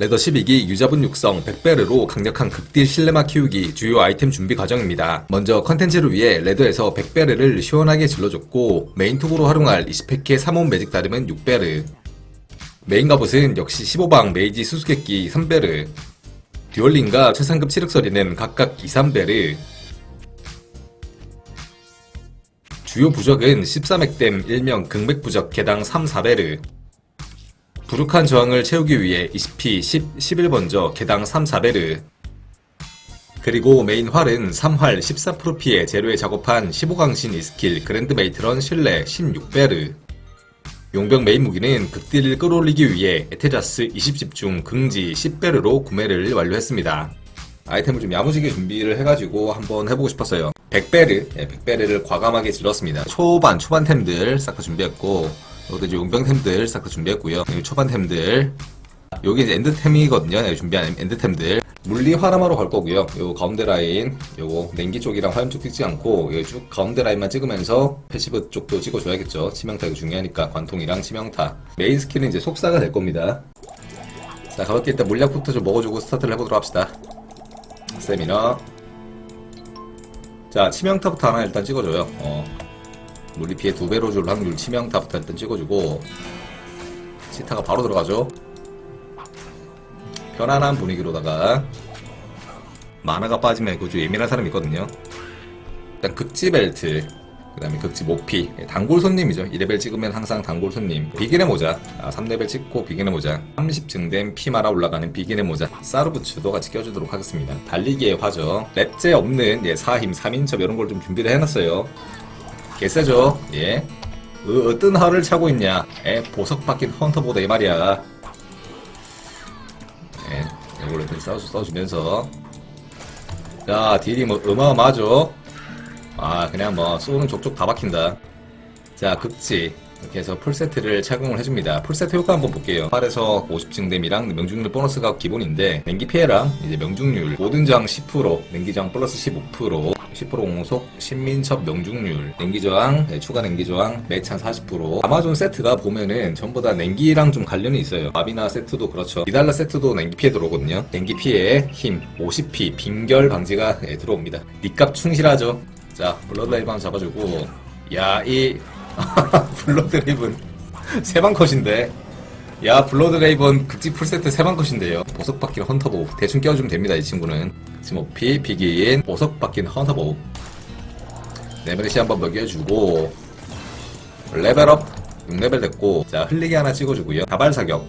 레더 12기 유자분 육성 100베르로 강력한 극딜 실내마 키우기 주요 아이템 준비 과정입니다. 먼저 컨텐츠를 위해 레더에서 100베르를 시원하게 질러줬고 메인톡으로 활용할 20팩의 3원 매직 다름은 6베르. 메인 갑옷은 역시 15방 메이지 수수께끼 3베르. 듀얼링과 최상급 치륵서리는 각각 2, 3베르. 주요 부적은 13액댐 일명 극맥 부적 개당 3, 4베르 부룩한 저항을 채우기 위해 20p 10, 11번저 개당 3, 4베르 그리고 메인 활은 3활 14%피에 제로에 작업한 15강신 이스킬 그랜드 메이트런 실내 16베르 용병 메인 무기는 극딜을 끌어올리기 위해 에테자스 20집중 긍지 10베르로 구매를 완료했습니다. 아이템을 좀 야무지게 준비를 해가지고 한번 해보고 싶었어요. 100베르, 예, 100베르를 과감하게 질렀습니다. 초반, 초반템들 싹 다 준비했고, 여기도 이제 용병템들 싹 다 준비했고요. 여기 초반템들. 여기 이제 엔드템이거든요. 네, 준비한 엔드템들. 물리 화람하러 갈 거고요. 요 가운데 라인, 요거 냉기 쪽이랑 화염 쪽 찍지 않고 여기 쭉 가운데 라인만 찍으면서 패시브 쪽도 찍어줘야겠죠. 치명타 이거 중요하니까 관통이랑 치명타. 메인 스킬은 이제 속사가 될 겁니다. 자, 가볍게 일단 물약부터 좀 먹어주고 스타트를 해보도록 합시다. 세미너. 자, 치명타부터 하나 일단 찍어줘요. 어. 물리 피해 두 배로 줄 확률 치명타부터 일단 찍어주고 치타가 바로 들어가죠. 편안한 분위기로다가 만화가 빠지면 좀 예민한 사람이 있거든요. 일단 극지 벨트, 그 다음에 극지 모피, 예, 단골 손님이죠. 2레벨 찍으면 항상 단골 손님. 비긴의 모자, 아, 3레벨 찍고 비긴의 모자. 30 증된 피마라 올라가는 비긴의 모자. 사르부츠도 같이 껴주도록 하겠습니다. 달리기의 화죠. 랩제 없는 예, 4힘, 3인첩 이런 걸 좀 준비를 해놨어요. 개쎄죠? 예. 어, 어떤 하를 차고 있냐? 에, 보석 박힌 헌터보다 이 말이야. 예, 좀 써주, 써주면서. 자, 딜이 뭐 어마어마하죠? 아, 그냥 뭐 쏘는 족족 다 박힌다. 자, 극지. 이렇게 해서 풀세트를 착용을 해줍니다. 풀세트 효과 한번 볼게요. 8에서 50증댐이랑 명중률 보너스가 기본인데 냉기 피해랑 이제 명중률 모든 저항 10% 냉기 저항 플러스 15% 10% 공속 신민첩 명중률 냉기 저항 네, 추가 냉기 저항 매찬 40% 아마존 세트가 보면은 전부 다 냉기랑 좀 관련이 있어요. 마비나 세트도 그렇죠. 이달라 세트도 냉기 피해 들어오거든요. 냉기 피해 힘 50p 빈결 방지가 예, 들어옵니다. 니값 충실하죠. 자 블러드라이브 한번 잡아주고 야이 블러드레이븐 세방 컷인데 야 블러드레이븐 극지 풀세트 세방 컷인데요. 보석 박힌 헌터보 대충 껴주면 됩니다 이 친구는. 스모피 비긴 보석 박힌 헌터보. 네메르시 한번 먹여주고 레벨업 6레벨 됐고 자 흘리기 하나 찍어주고요. 다발 사격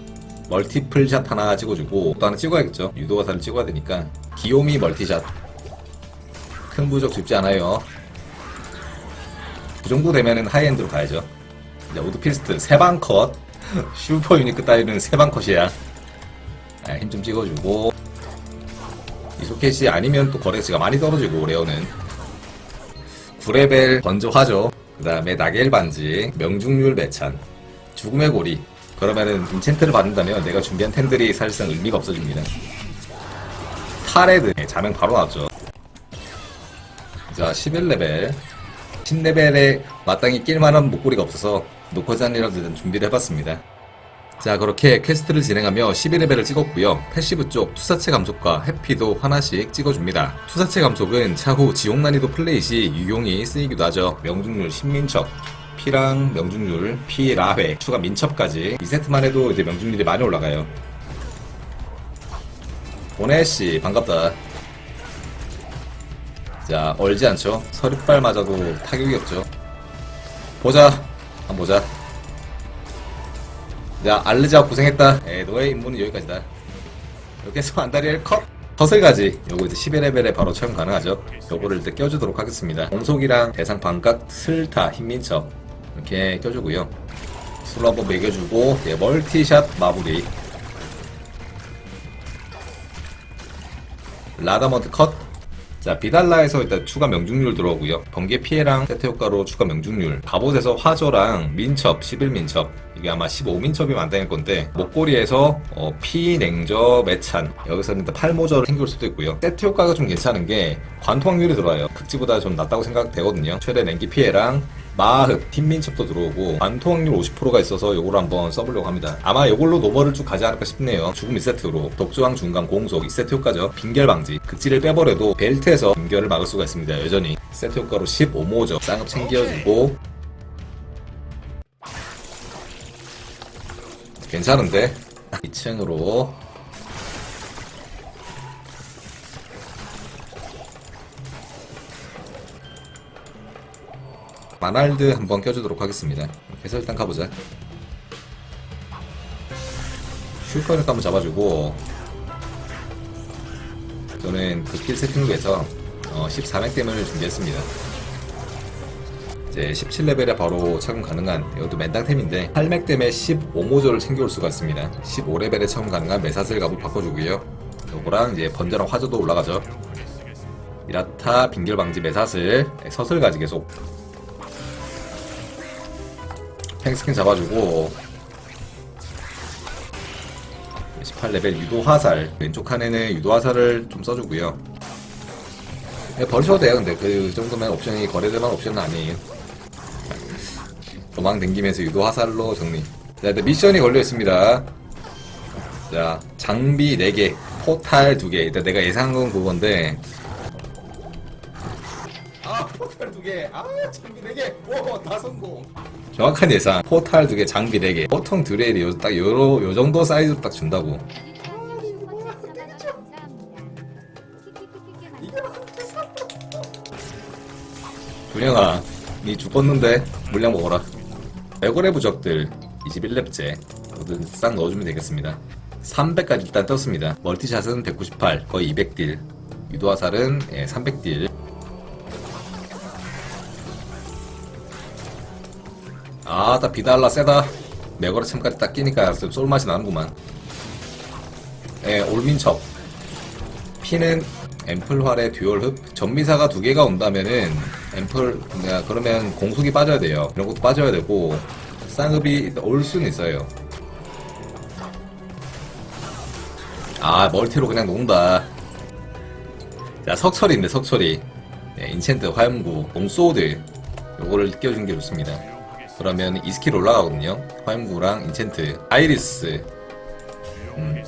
멀티플 샷 하나 찍어주고 또 하나 찍어야겠죠. 유도가사를 찍어야 되니까. 기요미 멀티샷. 큰 부적 줍지 않아요. 그 정도 되면은 하이엔드로 가야죠. 이제 우드피스트 세방 컷. 슈퍼 유니크 따위는 세방 컷이야. 아, 힘 좀 찍어주고. 이 소켓이 아니면 또 거래치가 많이 떨어지고, 레어는. 9레벨 건조하죠. 그 다음에 나겔 반지, 명중률 매찬, 죽음의 고리. 그러면은 인챈트를 받는다면 내가 준비한 템들이 사실상 의미가 없어집니다. 타레드, 네, 자명 바로 나왔죠. 자, 11레벨. 10레벨에 마땅히 낄만한 목걸이가 없어서 노커잔이라도 일단 준비를 해봤습니다. 자 그렇게 퀘스트를 진행하며 12레벨을 찍었고요. 패시브 쪽 투사체 감속과 해피도 하나씩 찍어줍니다. 투사체 감속은 차후 지옥 난이도 플레이 시 유용히 쓰이기도 하죠. 명중률 신민첩 피랑 명중률, 피 라회, 추가 민첩까지 이 세트만 해도 이제 명중률이 많이 올라가요. 보네씨 반갑다. 자, 얼지 않죠? 서립발 맞아도 타격이 없죠. 보자. 한번 보자. 자, 알르자 고생했다. 에, 너의 임무는 여기까지다. 이렇게 해서 안다리엘 컷! 컷을가지. 요거 이제 11레벨에 바로 처형 가능하죠. 요거를 일단 껴주도록 하겠습니다. 공속이랑 대상 반각, 슬타, 힘민첩. 이렇게 껴주고요. 술로 한번 매겨주고, 예, 멀티샷 마무리. 라다먼트 컷. 자, 비달라에서 일단 추가 명중률 들어오고요. 번개 피해랑 세트 효과로 추가 명중률. 갑옷에서 화조랑 민첩, 11민첩. 이게 아마 15민첩이면 안 되는 건데, 목걸이에서 어, 피, 냉저, 매찬. 여기서는 일단 팔모저를 챙길 수도 있고요. 세트 효과가 좀 괜찮은 게 관통 확률이 들어와요. 극지보다 좀 낮다고 생각되거든요. 최대 냉기 피해랑 마흑, 팀민첩도 들어오고 관통 확률 50%가 있어서 요걸 한번 써보려고 합니다. 아마 요걸로 노멀을 쭉 가지 않을까 싶네요. 죽음 2세트로 독조왕 중간 공속 2세트 효과죠. 빙결 방지. 극지를 빼버려도 벨트에서 빙결을 막을 수가 있습니다. 여전히 세트 효과로 15모죠. 쌍업 챙겨주고 괜찮은데 2층으로 마날드 한번 껴주도록 하겠습니다. 그래서 일단 가보자. 슈퍼를 한번 잡아주고 저는 극딜 세팅부에서 어, 14맥댐을 준비했습니다. 이제 17레벨에 바로 착용 가능한 이것도 맨땅템인데 8맥댐에 15모조를 챙겨올 수가 있습니다. 15레벨에 착용 가능한 메사슬 값을 바꿔주고요. 요거랑 이제 번제랑 화조도 올라가죠. 이라타 빙결 방지 메사슬 서슬까지 계속 탱스킨 잡아주고. 18레벨 유도 화살. 왼쪽 칸에는 유도 화살을 좀 써주고요. 네, 버리셔도 돼요. 근데 그 정도면 옵션이 거래될 만한 옵션은 아니에요. 도망 댕기면서 유도 화살로 정리. 자 일단 미션이 걸려 있습니다. 자 장비 4개 포탈 2개. 일단 내가 예상한 건 그건데 아 포탈 2개. 아 장비 4개. 오다 성공. 정확한 예상. 포탈 2개 장비 4개. 보통 드레일이 요, 딱 요로, 요 정도 사이즈로 딱 준다고. 준영아 니 죽었는데 물량 먹어라. 레고레 부적들 21렙째. 모두 싹 넣어주면 되겠습니다. 300까지 일단 떴습니다. 멀티샷은 198 거의 200딜. 유도화살은 예, 300딜 아나 비달라 세다. 메거라 챔까지 딱 끼니까 좀 쏠맛이 나는구만. 예 올민첩. 피는 앰플활의 듀얼흡. 전미사가 두 개가 온다면은 앰플 그러면 공속이 빠져야 돼요. 이런 것도 빠져야 되고 쌍흡이 올 수는 있어요. 아 멀티로 그냥 녹는다. 자 석철인데 석철이. 네, 인챈트 화염구 몽소드. 요거를 끼워준 게 좋습니다 그러면 이 스킬 올라가거든요. 화염구랑 인챈트 아이리스. 음,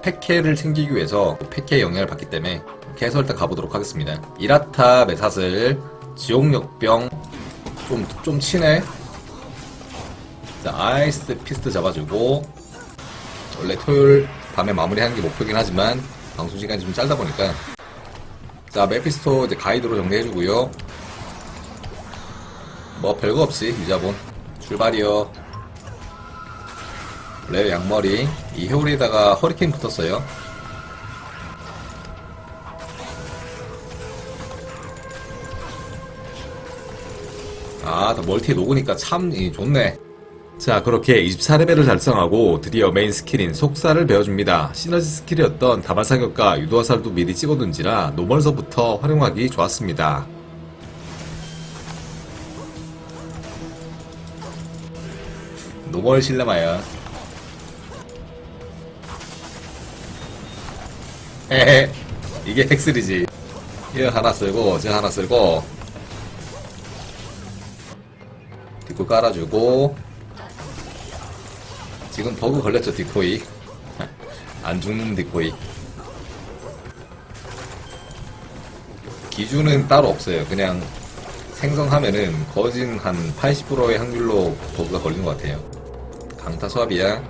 패케를 챙기기 위해서 패케 영향을 받기 때문에 계속 일단 가보도록 하겠습니다. 이라타 메사슬 지옥역병. 좀, 좀 치네. 자 아이스 피스트 잡아주고. 원래 토요일 밤에 마무리하는 게 목표긴 하지만 방송 시간이 좀 짧다 보니까. 자 메피스토 이제 가이드로 정리해주고요. 뭐 별거 없이 유자본 출발이요 레어 양머리 이 해오리에다가 허리케인 붙었어요 아, 더 멀티에 녹으니까 참 이, 좋네. 자, 그렇게 24레벨을 달성하고 드디어 메인 스킬인 속사를 배워줍니다. 시너지 스킬이었던 다발사격과 유도화살도 미리 찍어둔지라 노멀서부터 활용하기 좋았습니다. 노멀 실레마야. 헤헤. 이게 헥슬이지. 이거 하나 쓸고, 저 하나 쓸고, 디코 깔아주고 지금 버그 걸렸죠 디코이 안 죽는 디코이 기준은 따로 없어요 그냥 생성하면은 거진 한 80%의 확률로 버그가 걸린 것 같아요 강타 수압이야.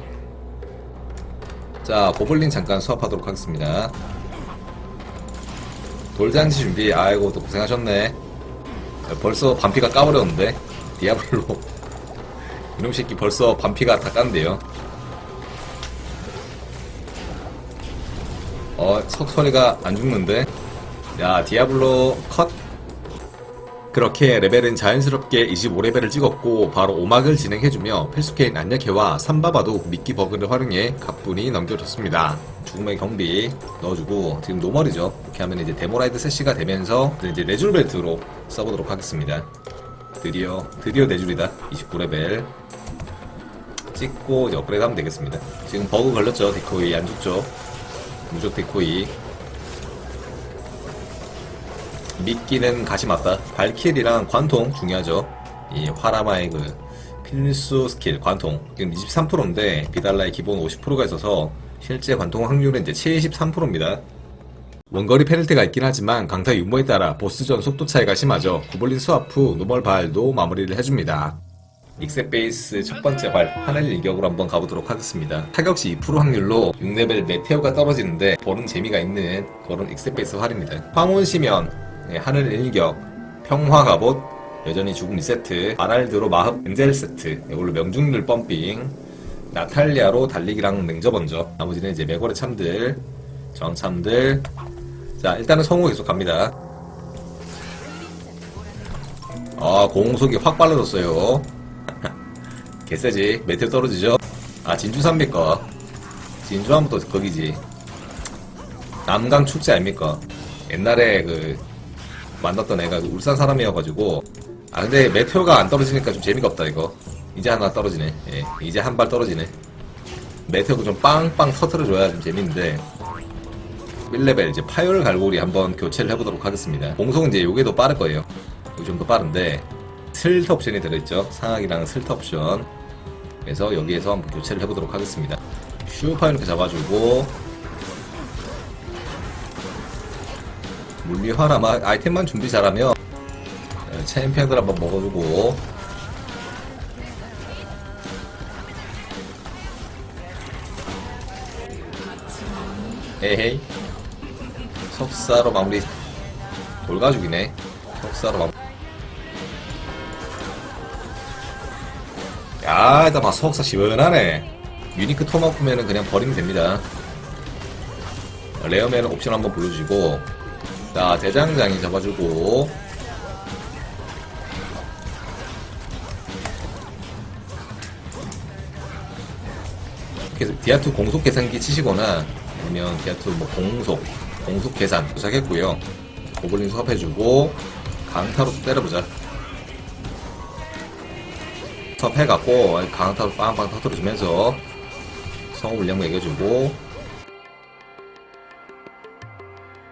자 고블린 잠깐 수압하도록 하겠습니다. 돌잔치 준비. 아이고 또 고생하셨네. 벌써 반피가 까버렸는데? 디아블로. 이놈 새끼 벌써 반피가 다 깐데요. 어 석소리가 안 죽는데? 야 디아블로 컷 그렇게 레벨은 자연스럽게 25레벨을 찍었고 바로 오막을 진행해주며 필수케인 안약해와 삼바바도 미끼 버그를 활용해 가뿐히 넘겨줬습니다. 죽음의 경비 넣어주고 지금 노멀이죠. 이렇게 하면 이제 데모라이드 세시가 되면서 이제 레줄 벨트로 써보도록 하겠습니다. 드디어 드디어 내줄이다 29레벨 찍고 이제 업그레이드 하면 되겠습니다 지금 버그 걸렸죠 디코이 안 죽죠 무적 디코이 미끼는 가시 맞다 발킬이랑 관통 중요하죠 이 화라마의 그 필수 스킬 관통 지금 23%인데 비달라의 기본 50%가 있어서 실제 관통 확률은 이제 73%입니다. 원거리 페널티가 있긴 하지만 강타 유무에 따라 보스전 속도 차이가 심하죠. 구볼린 스와프 후 노멀 발도 마무리를 해줍니다. 익셉 베이스 첫 번째 발 하늘 일격으로 한번 가보도록 하겠습니다. 타격 시 2% 확률로 6레벨 메테오가 떨어지는데 보는 재미가 있는 그런 익셉 베이스 활입니다. 황혼 시면 네, 하늘 일격 평화 갑옷 여전히 죽음 2세트 아랄드로 마흡 엔젤 세트 이걸로 명중률 펌핑 나탈리아로 달리기랑 맹저 번져. 나머지는 이제 메고레 참들 정참들. 자 일단은 성우 계속 갑니다. 아 공속이 확 빨라졌어요. 개세지? 메테오 떨어지죠? 아 진주산입니까 진주하면 또 거기지. 남강 축제 아닙니까? 옛날에 그 만났던 애가 그 울산 사람이어가지고 아 근데 메테오가 안 떨어지니까 좀 재미가 없다 이거. 이제 하나 떨어지네. 예 이제 한 발 떨어지네. 메테오가 좀 빵빵 터트려줘야 좀 재밌는데 1레벨 이제 파열 갈고리 한번 교체를 해보도록 하겠습니다. 공속은 이제 요게 더 빠를 거예요. 요게 좀 더 빠른데 슬트 옵션이 들어있죠? 상악이랑 슬트 옵션. 그래서 여기에서 한번 교체를 해보도록 하겠습니다. 슈퍼 이렇게 잡아주고 물리 하나만 아이템만 준비 잘하면 네, 챔피언들 한번 먹어주고. 에헤이. 석사로 마무리. 돌가죽이네. 석사로 마무리. 야 일단 봐 석사 시원하네. 유니크 토마프면은 그냥 버리면 됩니다. 레어맨은 옵션 한번 불러주시고 자 대장장이 잡아주고. 디아투 공속 계산기 치시거나 아니면 디아투 뭐 공속 공속 계산 도착했고요. 고블린 수업해주고 강타로 또 때려보자. 수업해갖고 강타로 빵빵 터뜨려주면서 성우 물량 매겨주고.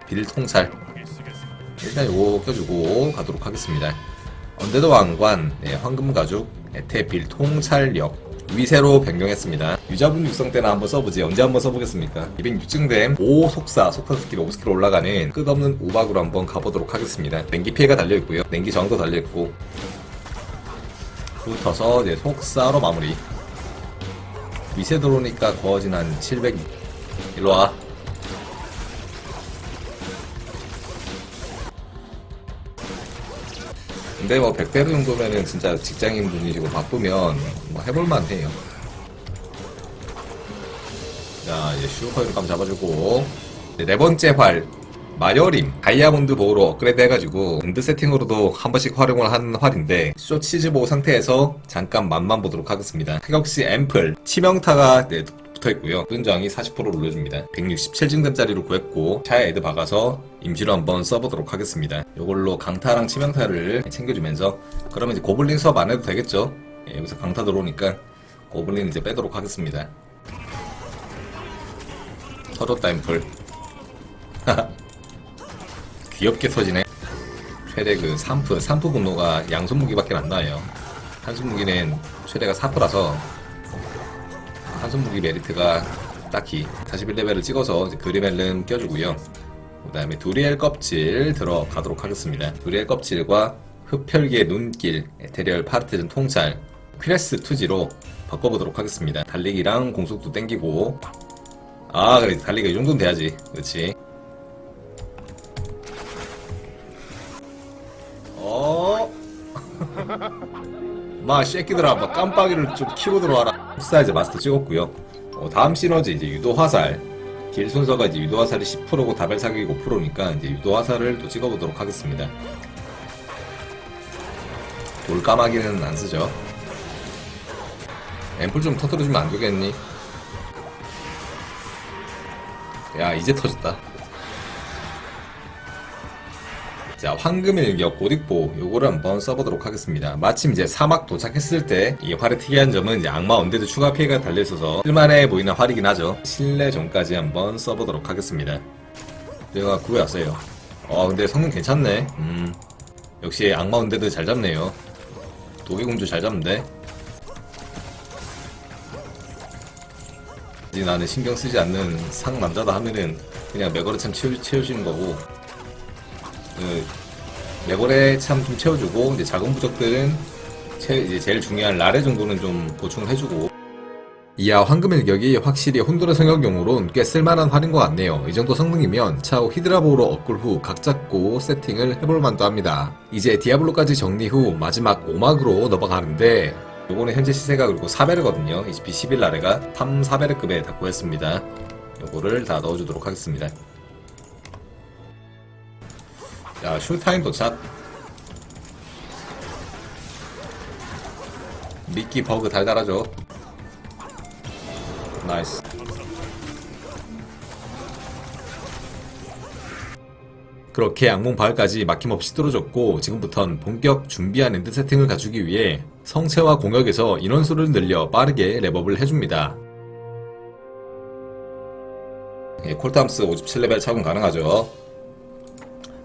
빌 통찰 일단 요거 껴주고 가도록 하겠습니다. 언데드 왕관 네, 황금 가죽 에테 빌 통찰력. 위세로 변경했습니다. 유자분 육성 때나 한번 써보지. 언제 한번 써보겠습니까? 206증됨 5속사 속사 스킬 5스킬 올라가는 끝없는 우박으로 한번 가보도록 하겠습니다. 냉기 피해가 달려있고요. 냉기 저항도 달려있고. 붙어서 이제 속사로 마무리. 위세 들어오니까 거진 한 700 일로와 근데 뭐 100대로 정도면은 진짜 직장인 분이시고 바쁘면 뭐 해볼만 해요. 자, 이제 슈퍼이로 감 잡아주고. 이제 네 번째 활. 마녀림. 다이아몬드 보호로 업그레이드 해가지고, 은드 세팅으로도 한 번씩 활용을 한 활인데, 쇼치즈 보호 상태에서 잠깐 맛만 보도록 하겠습니다. 타격시 앰플. 치명타가 네, 붙어 있고요. 끈장이 40% 올려줍니다. 167증점짜리로 구했고 차에 애드 박아서 임시로 한번 써보도록 하겠습니다. 이걸로 강타랑 치명타를 챙겨주면서 그러면 이제 고블린 수업 안 해도 되겠죠? 예, 여기서 강타 들어오니까 고블린 이제 빼도록 하겠습니다. 터졌다 앰플. 귀엽게 터지네. 최대 그 3프, 3프 분노가 양손 무기밖에 안 나와요. 한손 무기는 최대가 4프라서 한손 무기 메리트가 딱히 41레벨을 찍어서 그리멜름 껴주고요. 그 다음에 두리엘 껍질 들어가도록 하겠습니다. 두리엘 껍질과 흡혈기의 눈길, 에테리얼 파르티즌 통찰, 퀴레스 투지로 바꿔보도록 하겠습니다. 달리기랑 공속도 땡기고 아 그래 달리기가 이 정도는 돼야지 그렇지 어 마 쉐끼들아 막 깜빡이를 좀 키고 들어와라 사이즈 마스터 찍었고요. 어, 다음 시너지 이제 유도 화살. 길 순서가 이제 유도 화살이 10%고 다벨 사격이 5%니까 이제 유도 화살을 또 찍어보도록 하겠습니다. 돌 까마귀는 안 쓰죠? 앰플 좀 터뜨려주면 안 되겠니? 야 이제 터졌다 자, 황금일격 고딕보 요거를 한번 써보도록 하겠습니다. 마침 이제 사막 도착했을 때 이 활의 특이한 점은 이제 악마 언데드 추가 피해가 달려있어서 쓸만해 보이는 활이긴 하죠. 실내 전까지 한번 써보도록 하겠습니다. 제가 구해왔어요. 어, 근데 성능 괜찮네. 음, 역시 악마 언데드 잘 잡네요. 도개공주 잘 잡는데 나는 신경 쓰지 않는 상남자다 하면은 그냥 매거래 참 채워, 채워주는 거고 그 매거래 참좀 채워주고 이제 작은 부적들은 제, 이제 제일 중요한 라레 정도는 좀 보충을 해주고 이하 황금 일격이 확실히 혼돈의 성역용으론 꽤 쓸만한 활인 것 같네요. 이 정도 성능이면 차후 히드라보로 업글 후 각 잡고 세팅을 해볼 만도 합니다. 이제 디아블로까지 정리 후 마지막 오막으로 넘어가는데 요거는 현재 시세가 그리고 4베르거든요. HP 11 라레가 3, 4베르급에 다 구했습니다. 요거를 다 넣어주도록 하겠습니다. 야, 슈타임 도착. 미끼 버그 달달하죠. 나이스. 그렇게 악몽 바을까지 막힘없이 뚫어졌고 지금부턴 본격 준비한 엔드 세팅을 갖추기 위해 성체와 공격에서 인원수를 늘려 빠르게 랩업을 해줍니다. 예, 콜탐스 57레벨 착용 가능하죠.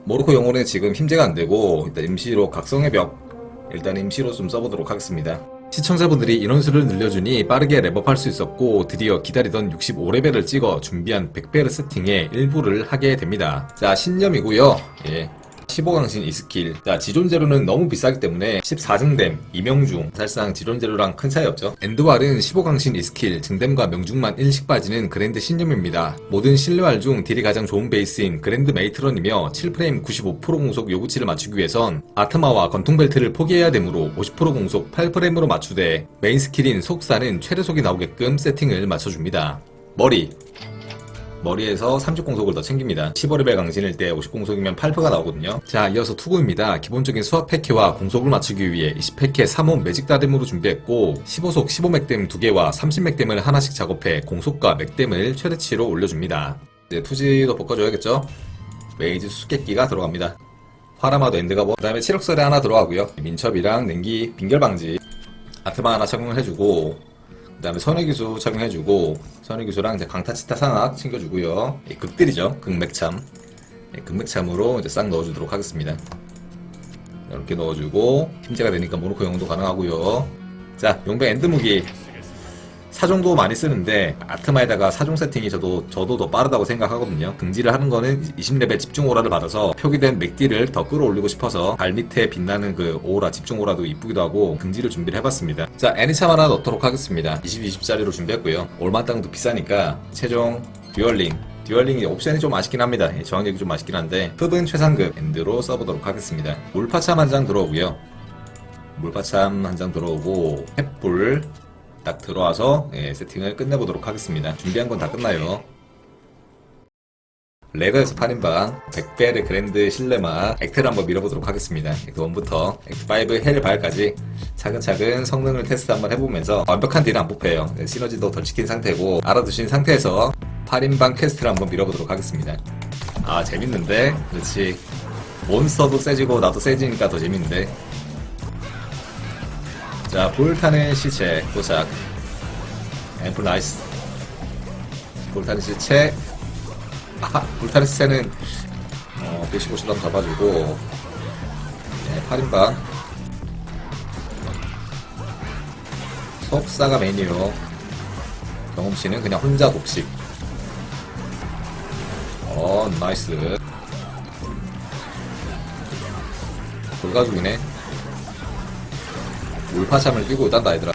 모로코 영혼은 지금 힘제가 안되고 일단 임시로 각성의 벽 일단 임시로 좀 써보도록 하겠습니다. 시청자분들이 인원수를 늘려주니 빠르게 랩업할 수 있었고 드디어 기다리던 65레벨을 찍어 준비한 100배를 세팅에 일부를 하게 됩니다. 자 신념이고요. 예. 15강신 이 스킬. 자, 지존제로는 너무 비싸기 때문에 14증댐, 이명중. 사실상 지존제로랑 큰 차이 없죠. 엔드왈은 15강신 이 스킬, 증댐과 명중만 1씩 빠지는 그랜드 신념입니다. 모든 실내활 중 딜이 가장 좋은 베이스인 그랜드 메이트런이며 7프레임 95% 공속 요구치를 맞추기 위해선 아트마와 건통벨트를 포기해야 되므로 50% 공속 8프레임으로 맞추되 메인 스킬인 속사는 최대속이 나오게끔 세팅을 맞춰줍니다. 머리. 머리에서 30공속을 더 챙깁니다. 15레벨 강신일 때 50공속이면 8%가 나오거든요. 자, 이어서 투구입니다. 기본적인 수압 패키와 공속을 맞추기 위해 20패키에 3홈 매직 다듬으로 준비했고 15속 15맥댐 2개와 30맥댐을 하나씩 작업해 공속과 맥댐을 최대치로 올려줍니다. 이제 투지도 볶아줘야겠죠? 메이즈 수수께끼가 들어갑니다. 파라마도 엔드가 뭐, 그 다음에 7억설에 하나 들어가고요. 민첩이랑 냉기 빙결 방지 아트마 하나 착용을 해주고 그 다음에 선의기수 착용해주고 선의기수랑 이제 강타치타 산악 챙겨주고요. 예, 극딜이죠. 극맥참. 예, 극맥참으로 이제 싹 넣어주도록 하겠습니다. 이렇게 넣어주고 힘제가 되니까 모노코 영웅도 가능하고요. 자 용병 엔드무기 사종도 많이 쓰는데 아트마에다가 사종 세팅이 저도 저도 더 빠르다고 생각하거든요. 긍지를 하는 거는 20레벨 집중 오라를 받아서 표기된 맥디를 더 끌어올리고 싶어서 발 밑에 빛나는 그 오라 집중 오라도 이쁘기도 하고 긍지를 준비를 해봤습니다. 자 애니참 하나 넣도록 하겠습니다. 20, 20짜리로 준비했고요. 올만 땅도 비싸니까 최종 듀얼링 듀얼링이 옵션이 좀 아쉽긴 합니다. 예, 저항력이 좀 아쉽긴 한데 흡은 최상급 엔드로 써보도록 하겠습니다. 물파참 한 장 들어오고요. 물파참 한 장 들어오고 횃불 딱 들어와서 예, 세팅을 끝내보도록 하겠습니다. 준비한 건 다 끝나요. 레거에서 파인방 100배의 그랜드 실레마 액트를 한번 밀어보도록 하겠습니다. 액트 1부터 액트 5 헬 바알까지 차근차근 성능을 테스트 한번 해보면서 완벽한 딜은 안 뽑혀요. 네, 시너지도 덜 찍힌 상태고 알아두신 상태에서 8인방 퀘스트를 한번 밀어보도록 하겠습니다. 아 재밌는데? 그렇지 몬스터도 세지고 나도 세지니까 더 재밌는데 자, 불타는 시체 도착. 앰플 나이스. 불타는 시체. 아, 불타는 시체는 어, 115실 한번 잡아주고 네, 8인방. 속사가 메뉴. 경험치는 그냥 혼자 독식. 어, 나이스. 돌가죽이네. 울파참을 끼고 있단다 얘들아.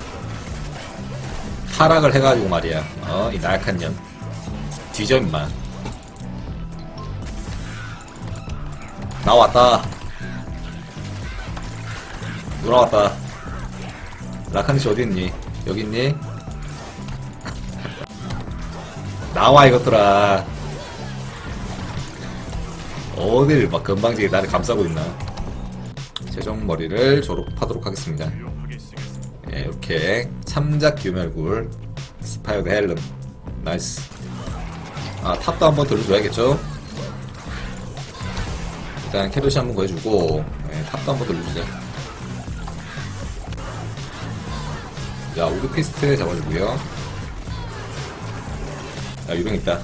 타락을 해가지고 말이야. 어 이 나약한 년. 뒤져 임마. 나왔다. 돌아왔다? 라칸이씨 어디있니? 여기 있니? 나와 이것들아. 어딜 막 건방지게 나를 감싸고 있나? 최종 머리를 졸업하도록 하겠습니다. 예, 이렇게 참작 규멸굴 스파이어드 헬름. 나이스. 아 탑도 한번 돌려줘야겠죠? 일단 캐럿이 한번 구해주고 예, 탑도 한번 돌려주자. 자 우드피스트 잡아주고요. 자 유령 있다.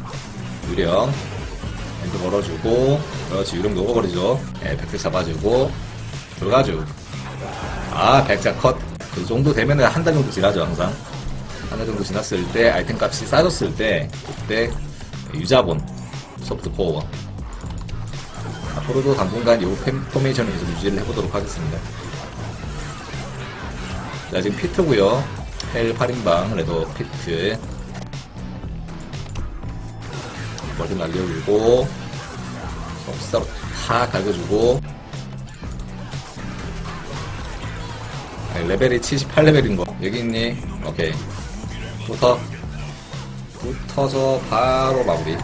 유령. 엔드 걸어주고 그렇지 유령 녹아버리죠. 예, 팩트 잡아주고 들어가죠. 아, 백자 컷. 그 정도 되면은 한달 정도 지나죠, 항상. 한 달 정도 지났을 때, 아이템 값이 싸졌을 때, 그때, 유자본, 소프트 코어. 앞으로도 당분간 이 포메이션을 계속 유지를 해보도록 하겠습니다. 자, 지금 피트고요 헬 8인방, 레더 피트. 머리 날려주고, 속사로 다 갈겨주고, 아니, 레벨이 78레벨인 거. 여기 있니? 오케이. 붙어. 붙어서 바로 마무리.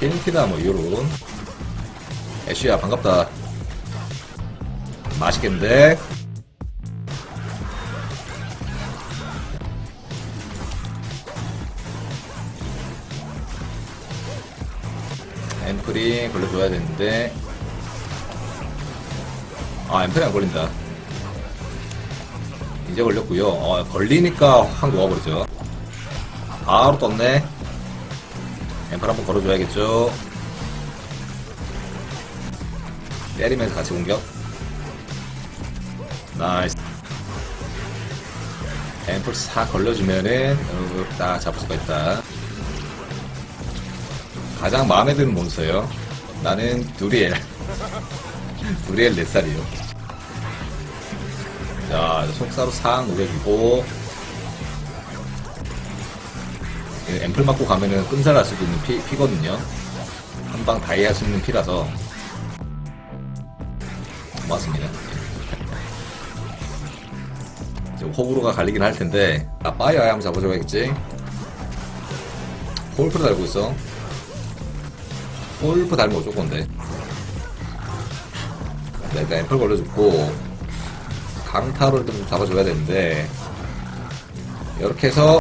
퀸티나 뭐, 요런. 애쉬야, 반갑다. 맛있겠는데? 앰플이 걸려줘야 되는데. 아, 앰플이 안 걸린다. 이제 걸렸고요. 어, 걸리니까 확 녹아버리죠. 바로 떴네. 앰플 한번 걸어줘야겠죠. 때리면서 같이 공격. 나이스. 앰플 싹 걸려주면은, 어, 딱 잡을 수가 있다. 가장 마음에 드는 몬스터예요. 나는 두리엘. 두리엘 4살이요. 자, 속사로 싹 녹여주고, 이 앰플 맞고 가면은 끔살 날 수도 있는 피, 피거든요. 한 방 다이 할 수 있는 피라서. 고맙습니다. 호불호가 갈리긴 할 텐데, 아, 빠이어야 한번 잡아줘야겠지? 홀프를 달고 있어. 홀프 달면 어쩔 건데. 네, 일단 앰플 걸려줬고, 강타를 좀 잡아줘야 되는데, 이렇게 해서,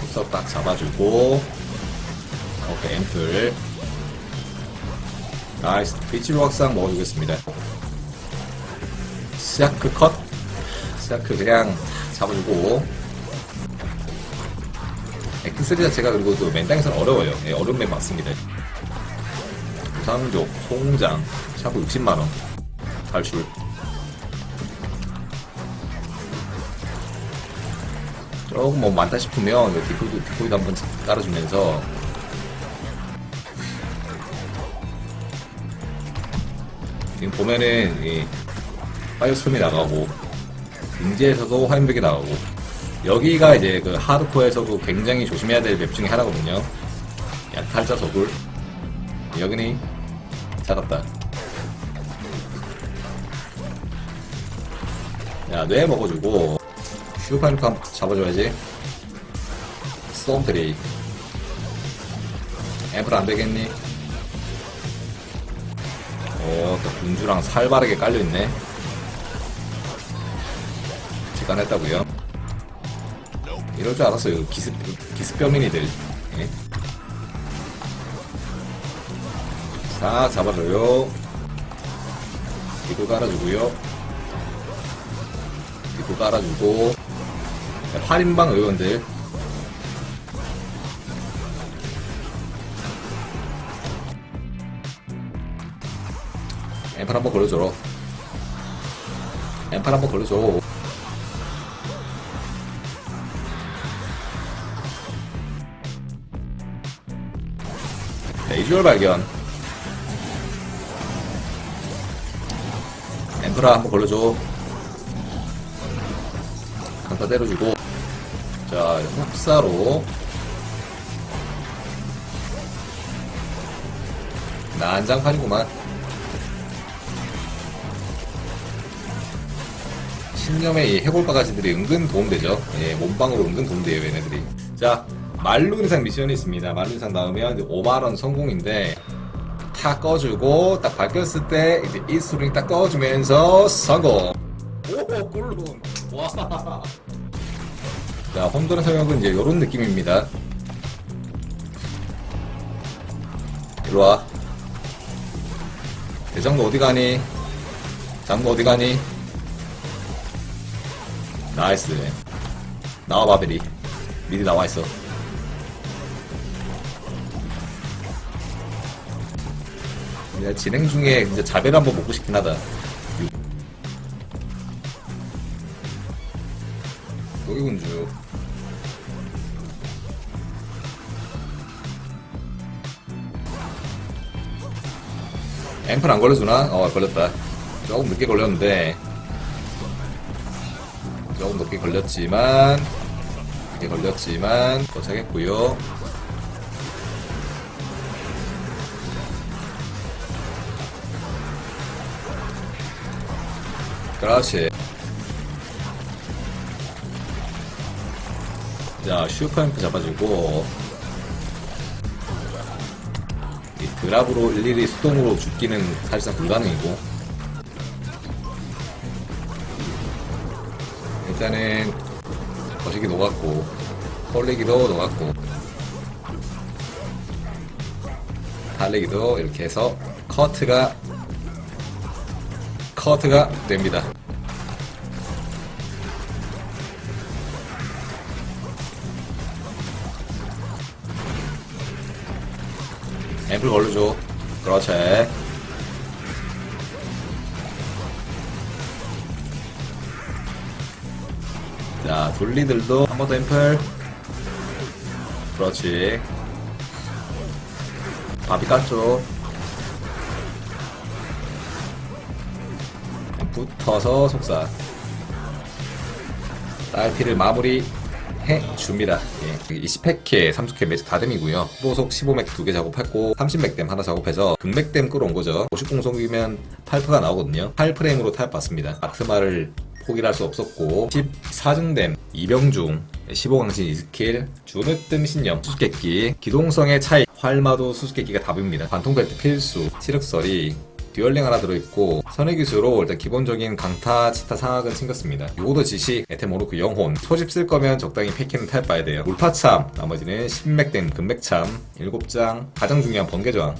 속석 딱 잡아주고, 오케이, 앰플. 나이스. 비치로 확상 먹어주겠습니다. 시아크 컷. 시아크 그냥 잡아주고, X3 자체가 그리고 또 맨땅에서는 어려워요. 예, 어려운 맵 맞습니다. 부상족, 송장, 샤프 60만원. 탈출. 조금 뭐 많다 싶으면 디코이도, 디코이도 한번 깔아주면서 지금 보면은 이 파이어 스톰이 나가고 인제에서도 화염벽이 나가고 여기가 이제 그 하드코어에서도 굉장히 조심해야 될 맵 중에 하나거든요. 약탈자 소굴. 여기는 잡았다. 야, 뇌 먹어주고 한번 잡아줘야지. 스톰트리. 앰플 안 되겠니? 어, 또 군주랑 살바르게 깔려있네. 직관했다고요 이럴 줄 알았어요. 기습, 기습뼈민이들. 예? 싹 잡아줘요. 이거 깔아주고요. 이거 깔아주고. 8인방 의원들. 엠팔 한번 걸려줘라. 엠팔 한번 걸려줘. 레이주얼 발견. 엠프라 한번 걸려줘. 강타 때려주고. 자, 흡사로. 난장판이구만. 신념의 이 해골 바가지들이 은근 도움되죠. 예, 몸빵으로 은근 도움돼요, 얘네들이. 자, 말룬상 미션이 있습니다. 말룬상 나오면 5만원 성공인데, 타 꺼주고, 딱 바뀌었을 때, 이제 이 스트링 딱 꺼주면서 성공! 오, 꿀룬! 와! 자, 혼돈의 성역은 이제 요런 느낌입니다. 일로와. 대장도 어디 가니? 장도 어디 가니? 나이스. 나와, 바벨이. 미리 나와 있어. 그냥 진행 중에 이제 자배를 한번 먹고 싶긴 하다. 도기군주. 앰플 안 걸려주나? 어, 걸렸다. 조금 늦게 걸렸는데. 조금 늦게 걸렸지만. 늦게 걸렸지만, 도착했고요 그렇지. 자, 슈퍼앰프 잡아주고, 이 드랍으로 일일이 수동으로 죽기는 사실상 불가능이고, 일단은, 거시기 녹았고, 헐리기도 녹았고, 달리기도 이렇게 해서 커트가 커트가 됩니다. 앰플 걸려줘. 그렇지. 자, 둘리들도 한 번 더 앰플. 그렇지. 밥이 깠죠. 붙어서 속사 딸피를 마무리 해줍니다 예. 20팩에 30회 매직 다듬이고요. 보속 15맥 두 개 작업했고 30맥댐 하나 작업해서 극맥댐 끌어온 거죠. 50공속이면 8프가 나오거든요. 8프레임으로 타협받습니다. 아트마를 포기할 수 없었고 14증댐 이병중 15강신 2스킬 주느뜸 신념 수수께끼. 기동성의 차이. 활마도 수수께끼가 답입니다. 관통벨트 필수 치륵설이 듀얼링 하나 들어있고 선의 기수로 일단 기본적인 강타, 치타 상악은 챙겼습니다. 요거도 지식, 에테모르크 영혼 소집 쓸 거면 적당히 패키는 탈 봐야 돼요. 울파참, 나머지는 신맥댐, 금맥참, 7장, 가장 중요한 번개저항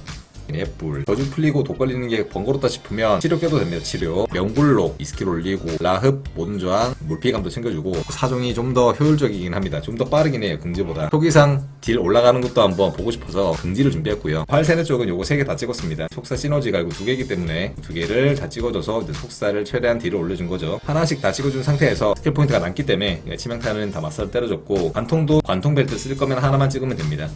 앱불. 저주 풀리고 독 걸리는 게 번거롭다 싶으면 치료 껴도 됩니다 치료. 명불록 이스킬 올리고 라흡 저항 물피감도 챙겨주고 사종이 좀 더 효율적이긴 합니다. 좀 더 빠르긴 해요 긍지보다. 초기상 딜 올라가는 것도 한번 보고 싶어서 긍지를 준비했고요. 활세네 쪽은 요거 3개 다 찍었습니다. 속사 시너지 갈고 두 개이기 때문에 두 개를 다 찍어줘서 속사를 최대한 딜을 올려준 거죠. 하나씩 다 찍어준 상태에서 스킬 포인트가 남기 때문에 치명타는 다 맞서 때려줬고 관통도 관통 벨트 쓸 거면 하나만 찍으면 됩니다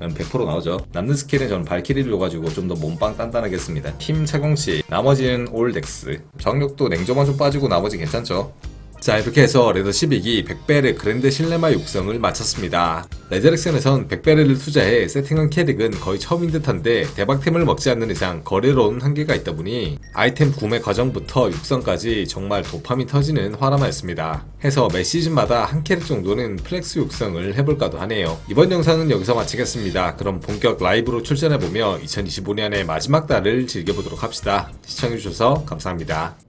100% 나오죠. 남는 스킬은 저는 발키리를 줘가지고 좀 더 몸빵 단단하게 했습니다. 힘 착용치, 나머지는 올 덱스. 정력도 냉정만 좀 빠지고 나머지 괜찮죠? 자 이렇게 해서 레더 12기 100배의 그랜드 실레마 육성을 마쳤습니다. 레저렉션에선 100배를 투자해 세팅한 캐릭은 거의 처음인 듯한데 대박템을 먹지 않는 이상 거래로는 한계가 있다 보니 아이템 구매 과정부터 육성까지 정말 도파민 터지는 화라마였습니다. 해서 매 시즌마다 한 캐릭 정도는 플렉스 육성을 해볼까도 하네요. 이번 영상은 여기서 마치겠습니다. 그럼 본격 라이브로 출전해보며 2025년의 마지막 달을 즐겨보도록 합시다. 시청해주셔서 감사합니다.